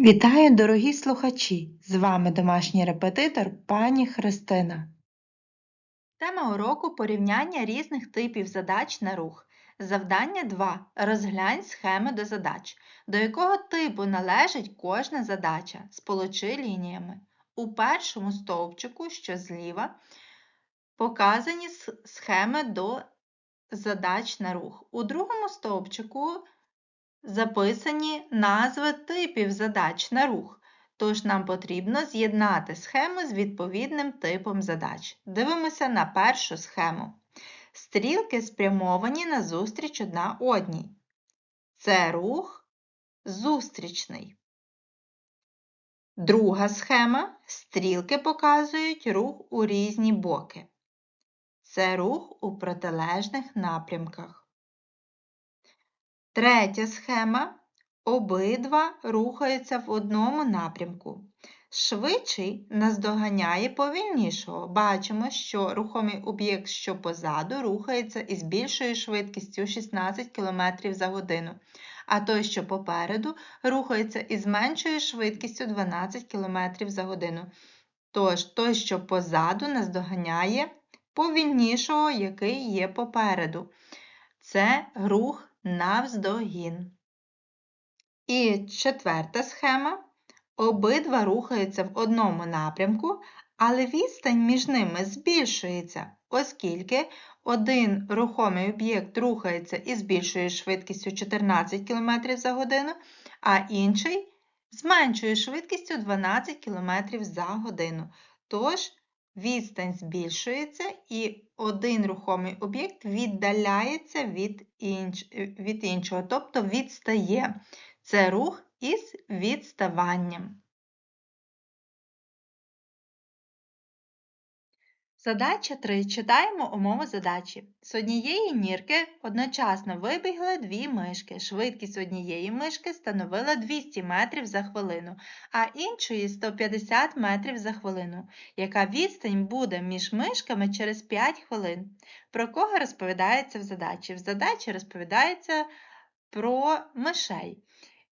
Вітаю, дорогі слухачі! З вами домашній репетитор пані Христина. Тема уроку порівняння різних типів задач на рух. Завдання 2. Розглянь схеми до задач. До якого типу належить кожна задача? Сполучи лініями. У першому стовпчику, що зліва, показані схеми до задач на рух. У другому стовпчику записані назви типів задач на рух, тож нам потрібно з'єднати схему з відповідним типом задач. Дивимося на першу схему. Стрілки спрямовані на зустріч одна одній. Це рух зустрічний. Друга схема. Стрілки показують рух у різні боки. Це рух у протилежних напрямках. Третя схема. Обидва рухаються в одному напрямку. Швидший наздоганяє повільнішого. Бачимо, що рухомий об'єкт, що позаду, рухається із більшою швидкістю 16 км за годину, а той, що попереду, рухається із меншою швидкістю 12 км за годину. Тож той, що позаду, наздоганяє повільнішого, який є попереду. Це рух навздогін. І четверта схема. Обидва рухаються в одному напрямку, але відстань між ними збільшується, оскільки один рухомий об'єкт рухається із більшою швидкістю 14 км за годину, а інший з меншою швидкістю 12 км за годину. Тож відстань збільшується і один рухомий об'єкт віддаляється від, інш... від іншого, тобто відстає. Це рух із відставанням. Задача 3. Читаємо умови задачі. З однієї нірки одночасно вибігли дві мишки. Швидкість однієї мишки становила 200 метрів за хвилину, а іншої 150 метрів за хвилину. Яка відстань буде між мишками через 5 хвилин? Про кого розповідається в задачі? В задачі розповідається про мишей.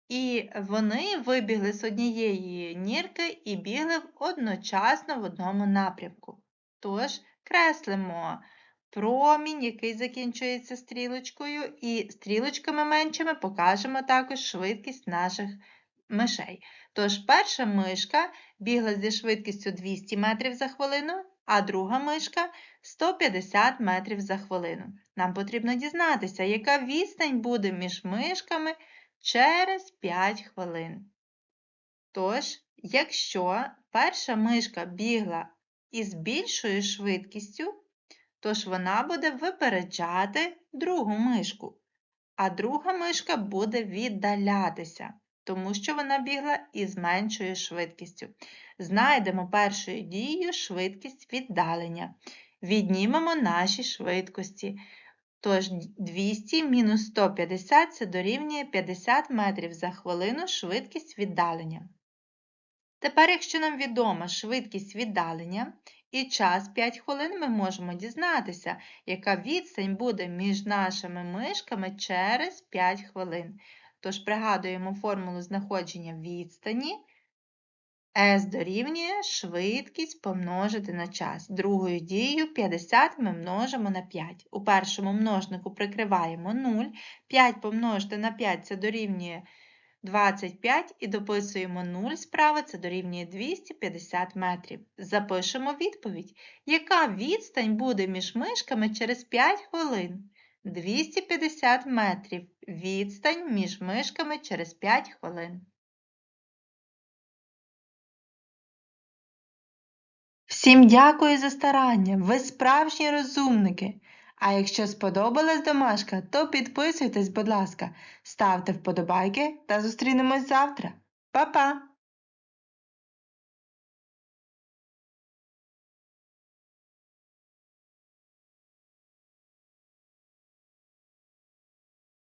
І вони вибігли з однієї нірки і бігли одночасно в одному напрямку. Тож, креслимо промінь, який закінчується стрілочкою, і стрілочками меншими покажемо також швидкість наших мишей. Тож, перша мишка бігла зі швидкістю 200 метрів за хвилину, а друга мишка 150 метрів за хвилину. Нам потрібно дізнатися, яка відстань буде між мишками через 5 хвилин. Тож, якщо перша мишка бігла із більшою швидкістю, тож вона буде випереджати другу мишку, а друга мишка буде віддалятися, тому що вона бігла із меншою швидкістю. Знайдемо першою дією швидкість віддалення. Віднімемо наші швидкості. Тож 200 мінус 150 це дорівнює 50 метрів за хвилину швидкість віддалення. Тепер, якщо нам відома швидкість віддалення і час 5 хвилин, ми можемо дізнатися, яка відстань буде між нашими мишками через 5 хвилин. Тож пригадуємо формулу знаходження відстані. S дорівнює швидкість помножити на час. Другою дією 50 ми множимо на 5. У першому множнику прикриваємо 0. 5 помножити на 5 це дорівнює 25 і дописуємо 0 справа, це дорівнює 250 метрів. Запишемо відповідь. Яка відстань буде між мишками через 5 хвилин? 250 метрів. Відстань між мишками через 5 хвилин. Всім дякую за старання, ви справжні розумники. А якщо сподобалась домашка, то підписуйтесь, будь ласка, ставте вподобайки та зустрінемось завтра. Па-па!